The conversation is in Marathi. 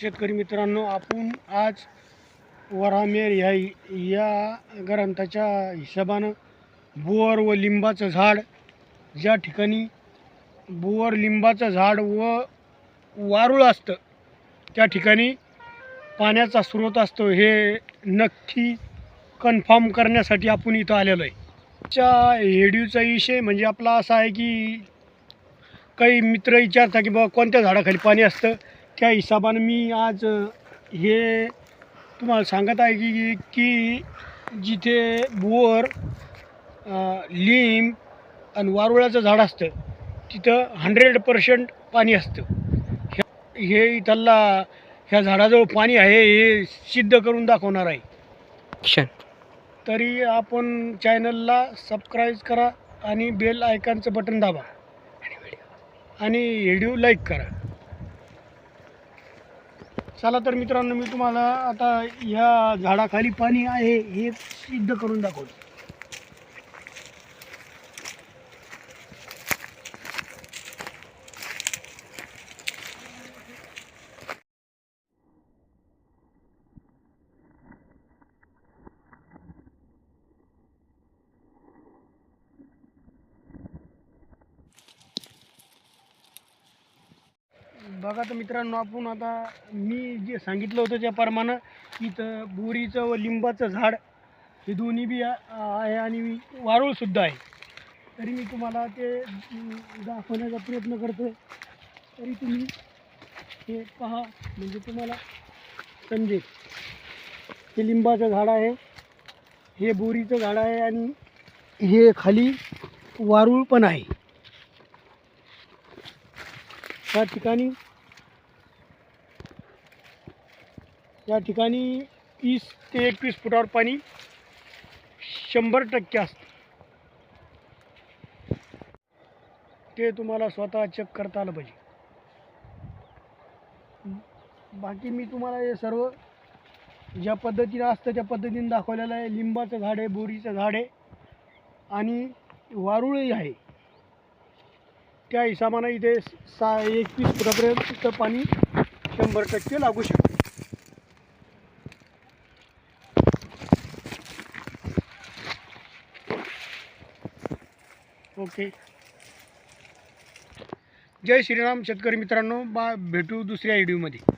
शेतकरी मित्रांनो आपण आज वरामेर ह्या या ग्रंथाच्या हिशोबानं बोर व लिंबाचं झाड ज्या ठिकाणी बोर लिंबाचं झाड व वारुळ असतं त्या ठिकाणी पाण्याचा स्रोत असतो हे नक्की कन्फर्म करण्यासाठी आपण इथं आलेलो आहे. च्या हेड्यूचा विषय म्हणजे आपला असा आहे की काही मित्र विचारता की बाबा कोणत्या झाडाखाली पाणी असतं? त्या हिशोबानं मी आज हे तुम्हाला सांगत आहे की की जिथे बोर लिंब आणि वारुळाचं झाड असतं तिथं हंड्रेड पर्सेंट पाणी असतं. हे हे इथला ह्या झाडाजवळ पाणी आहे हे सिद्ध करून दाखवणार आहे. क्षण तरी आपण चॅनलला सबस्क्राईब करा आणि बेल आयकॉनचं बटन दाबा. आणि व्हिडिओ लाईक करा. चला तर मित्रांनो मी तुम्हाला आता ह्या झाडाखाली पाणी आहे हे सिद्ध करून दाखवतो. बघा तर मित्रांनो आपण आता मी जे सांगितलं होतं त्याप्रमाणे इथं बोरीचं व लिंबाचं झाड हे दोन्ही बी आहे आणि वारुळसुद्धा आहे. तरी मी तुम्हाला ते दाखवण्याचा प्रयत्न करतो तरी तुम्ही हे पहा म्हणजे तुम्हाला समजेल. हे लिंबाचं झाड आहे हे बोरीचं झाड आहे आणि हे खाली वारुळ पण आहे. या ठिकाणी या ठिकाणी तीस ते एकवीस फुटावर पाणी शंभर टक्के असतं. ते तुम्हाला स्वतः चेक करता आलं पाहिजे. बाकी मी तुम्हाला हे सर्व ज्या पद्धतीनं असतं त्या पद्धतीने दाखवलेलं आहे. लिंबाचं झाड आहे बोरीचं झाड आहे आणि वारुळही आहे. त्या हिशोबानं इथे सा एकवीस फुटापर्यंत पाणी शंभर टक्के लागू शकते. ओके. जय श्रीराम शेतकरी मित्रांनो बा भेटू दुसऱ्या व्हिडिओमध्ये